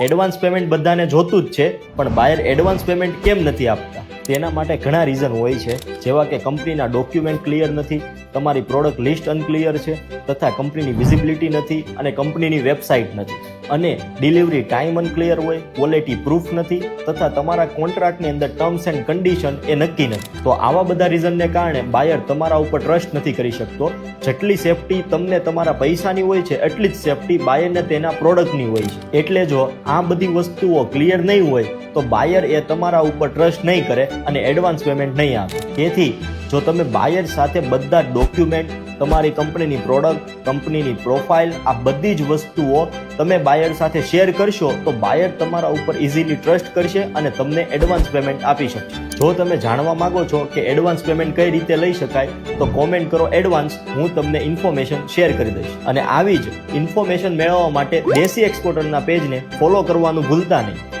Advance payment બધાને જોતું જ છે, પણ બાયર એડવાન્સ પેમેન્ટ કેમ નથી આપતા? તેના માટે ઘણા રીઝન હોય છે, જેવા કે કંપનીના ડોક્યુમેન્ટ ક્લિયર નથી, તમારી પ્રોડક્ટ લિસ્ટ અનક્લિયર છે, તથા કંપનીની વિઝિબિલિટી નથી અને કંપનીની વેબસાઇટ નથી. અને ડિલિવરી ટાઈમ અનક્લિયર હોય ક્વોલિટી પ્રૂફ નથી, તથા તમારા કોન્ટ્રાક્ટની અંદર ટર્મ્સ એન્ડ કન્ડિશન એ નક્કી નથી. તો આવા બધા રીઝનને કારણે બાયર તમારા ઉપર ટ્રસ્ટ નથી કરી શકતો. જેટલી સેફટી તમને તમારા પૈસાની હોય છે, એટલી જ સેફટી બાયરને તેના પ્રોડક્ટની હોય છે. એટલે જો આ બધી વસ્તુઓ ક્લિયર નહીં હોય, તો બાયર એ તમારા ઉપર ટ્રસ્ટ નહીં કરે અને એડવાન્સ પેમેન્ટ નહીં આપે. તેથી, જો તમે બાયર સાથે બધા ડોક્યુમેન્ટ તમારી કંપનીની પ્રોડક્ટ, કંપનીની પ્રોફાઇલ, આ બધી જ વસ્તુઓ તમે બાયર સાથે શેર કરશો તો બાયર તમારા ઉપર ઇઝીલી ટ્રસ્ટ કરશે અને તમને એડવાન્સ પેમેન્ટ આપી શકશે. જો તમે જાણવા માંગો છો કે એડવાન્સ પેમેન્ટ કઈ રીતે લઈ શકાય, તો કોમેન્ટ કરો એડવાન્સ હું તમને ઇન્ફોર્મેશન શેર કરી દઈશ. અને આવી જ ઇન્ફોર્મેશન મેળવવા માટે દેશી એક્સપોર્ટરના પેજને ફોલો કરવાનું ભૂલતા નહીં.